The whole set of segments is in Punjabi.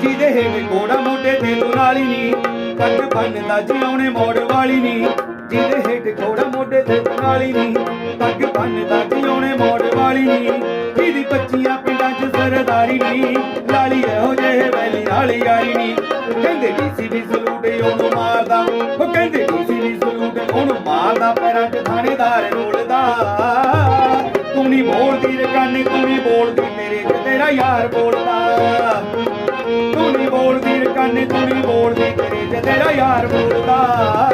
ਜਿਹਦੇ ਹੇਵੇ ਕੋੜਾ ਮੋਢੇ ਤੇ ਦੁਨਾਲੀ ਨੀ, ਕੱਟ ਬੰਨਦਾ ਜਿਉਣੇ ਮੋੜ ਵਾਲੀ ਨੀ। ਜਿਹਦੇ ਹੇਠ ਕੋੜਾ ਮੋਢੇ ਤੇ ਦੁਨਾਲੀ ਨੀ, ਕੱਟ ਬੰਨਦਾ ਜਿਉਣੇ ਮੋੜ ਵਾਲੀ ਨੀ। ਜਿਹਦੀ ਬੱਚੀਆਂ ਪਿੰਡਾਂ 'ਚ ਸਰਦਾਰੀ ਨੀ। ਨਾਲ ਯਾਰੀ ਨੀ। ਕਹਿੰਦੇ ਡੀਸੀ ਵੀ ਸਲੂਟ ਉਹਨੂੰ ਮਾਰਦਾ। ਉਹ ਕਹਿੰਦੇ ਡੀਸੀ ਵੀ ਸਲੂਟ ਉਹਨੂੰ ਮਾਰਦਾ, ਪੈਰਾਂ 'ਚ ਥਾਣੇਦਾਰ ਰੋਲਦਾ। ਤੂੰ ਨਹੀਂ ਬੋਲਦੀ ਰਕਾਨੇ ਤੂੰ ਨਹੀਂ ਬੋਲਦੀ ਮੇਰੇ 'ਚ, ਤੇਰਾ ਯਾਰ ਬੋਲਦਾ। ਤੂੰ ਨਹੀਂ ਬੋਲਦੀ ਰਕਾਨੇ ਤੂੰ ਨਹੀਂ ਬੋਲਦੀ ਤੇਰੇ ਤੇ ਤੇਰਾ ਯਾਰ ਬੋਲਦਾ।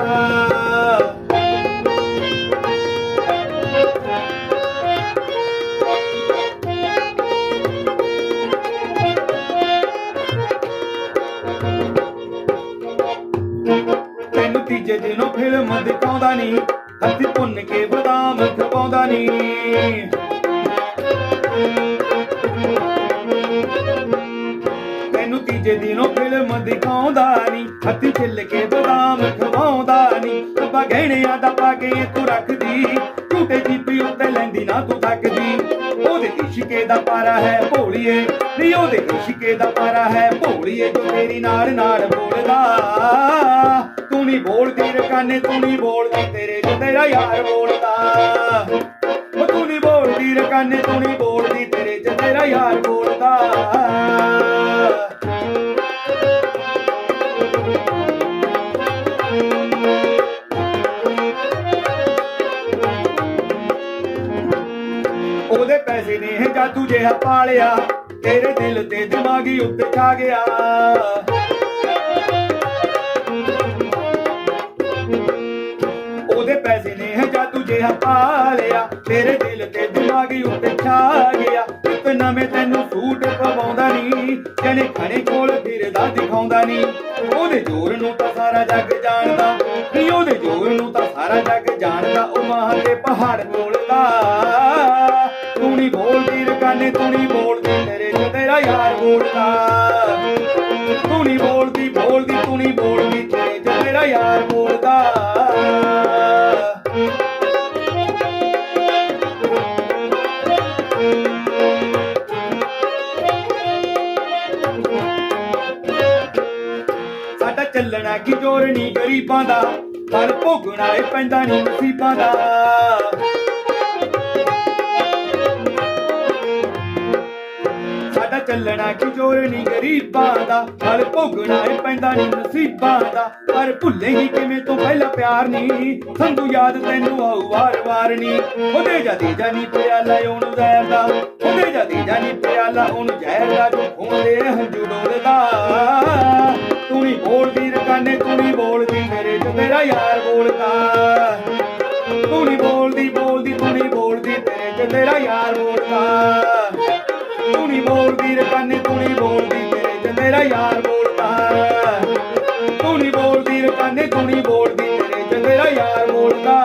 ਤੈਨੂੰ ਤੀਜੇ ਦਿਨੋਂ ਫਿਲਮ ਦਿਖਾਉਂਦਾ ਨਹੀਂ ਹੱਥ ਭੁੰਨ ਕੇ ਬਦਾਮ ਖਵਾਉਂਦਾ ਨਹੀਂ ਤੈਨੂੰ ਤੀਜੇ ਦਿਨੋਂ ਫਿਲਮ ਦਿਖਾਉਂਦਾ ਨਹੀਂ ਹੱਥੀ ਛਿੱਲ ਕੇ ਬਦਾਮ ਖਵਾਉਂਦਾ ਨਹੀਂ ਕੱਬਾ ਗਹਿਣਿਆਂ ਦਾ ਪਾ ਕੇ ਤੂੰ ਰੱਖਦੀ, ਝੂਟੇ ਜੀਪੀ ਉੱਤੇ ਲੈਂਦੀ ਨਾ ਤੂੰ ਥੱਕਦੀ। ਉਹਦੇ ਇਸ਼ਕੇ ਦਾ ਪਾਰਾ ਹੈ ਭੋਲੀਏ ਨਹੀਂ ਉਹਦੇ ਇਸ਼ਕੇ ਦਾ ਪਾਰਾ ਹੈ ਭੋਲੀਏ, ਜੋ ਮੇਰੀ ਨਾਲ ਨਾਲ ਬੋਲਦਾ। ਨਹੀਂ ਬੋਲਦੀ ਰਕਾਨੇ, ਤੂੰ ਨਹੀਂ ਬੋਲਦੀ ਤੇਰੇ ਚ, ਤੇਰਾ ਯਾਰ ਬੋਲਦਾ। ਉਹ ਤੂੰ ਨਹੀਂ ਬੋਲਦੀ ਰਕਾਨੇ, ਤੂੰ ਨਹੀਂ ਬੋਲਦੀ ਤੇਰੇ ਚ, ਤੇਰਾ ਯਾਰ ਬੋਲਦਾ। ਉਹਦੇ ਪੈਸੇ ਨੇ ਇਹ ਜਾਦੂ ਜਿਹਾ ਪਾਲਿਆ, ਤੇਰੇ ਦਿਲ ਤੇ ਦਿਮਾਗੀ ਉੱਤੇ ਛਾ ਗਿਆ। ਪੈਸੇ ਨੇ ਇਹ ਜਾਦੂ ਜਿਹਾ ਪਾਲਿਆ ਤੇਰੇ ਦਿਲ ਤੇ ਦਿਮਾਗੀ ਉੱਤੇ ਛਾ ਗਿਆ। ਇੱਕ ਨਵੇਂ ਤੈਨੂੰ ਸੂਟ ਪਵਾਉਂਦਾ ਨਹੀਂ ਜਨੇ ਖਣੇ ਕੋਲ ਫਿਰਦਾ ਦਿਖਾਉਂਦਾ ਨਹੀਂ ਉਹਦੇ ਜੋਰ ਨੂੰ ਤਾਂ ਸਾਰਾ ਜੱਗ ਜਾਣਦਾ। ਨਹੀਂ ਉਹਦੇ ਜੋਰ ਨੂੰ ਤਾਂ ਸਾਰਾ ਜੱਗ ਜਾਣਦਾ। ਉਹ ਮਾਂ ਤੇ ਪਹਾੜ ਕੋਲਦਾ ਤੂੰ ਨਹੀਂ ਬੋਲਦੀ ਰਕਾਨੇ ਤੂੰ ਨਹੀਂ ਬੋਲਦੀ ਤੇਰੇ ਚ ਤੇਰਾ ਯਾਰ ਬੋਲਦਾ। ਤੂੰ ਨਹੀਂ ਬੋਲਦੀ ਬੋਲਦੀ, ਤੂੰ ਨਹੀਂ ਬੋਲਦੀ ਤੇਰੇ ਚ ਤੇਰਾ ਯਾਰ ਸਾਡਾ ਚੱਲਣਾ ਕੀ ਜੋਰ ਨਹੀਂ ਗਰੀਬਾਂ ਦਾ, ਹਰ ਭੋਗਣਾ ਏ ਪੈਂਦਾ ਨਹੀਂ ਨਸੀਬਾਂ ਦਾ। ਸਾਡਾ ਚੱਲਣਾ ਕੀ ਜੋਰ ਨਹੀਂ ਗਰੀਬਾਂ ਦਾ ਪਰ ਭੋਗਣਾ ਏ ਪੈਂਦਾ ਨਹੀਂ ਨਸੀਬਾਂ ਦਾ। ਪਰ ਭੁੱਲੇ ਹੀ ਕਿਵੇਂ ਤੋਂ ਪਹਿਲਾਂ ਪਿਆਰ ਨਹੀਂ ਸੰਧੂ ਯਾਦ ਤੈਨੂੰ ਆਉ ਵਾਰ ਵਾਰ ਨਹੀਂ ਉਹਦੇ ਜਦੀ ਜਾਨੀ ਪਿਆਲਾ, ਉਹਨੂੰ ਜ਼ਹਿਰ ਦਾ। ਉਹਦੇ ਜਦੀ ਜਾਨੀ ਪਿਆਲਾ, ਉਹਨੂੰ ਜ਼ਹਿਰ ਦਾ ਜੋ ਖੂਨ ਹੰਝੂ ਤੇਰਾ ਯਾਰ ਮੋੜਦਾ ਤੂੰ ਨਹੀਂ ਬੋਲਦੀ ਰੇ ਕੰਨੇ, ਤੂੰ ਨਹੀਂ ਬੋਲਦੀ ਤੇ ਮੇਰਾ ਯਾਰ ਮੋੜਦਾ ਤੂੰ ਨਹੀਂ ਬੋਲਦੀ ਰੇ ਕੰਨੇ, ਤੂੰ ਨਹੀਂ ਬੋਲਦੀ ਤੇ ਮੇਰਾ ਯਾਰ ਮੋੜਦਾ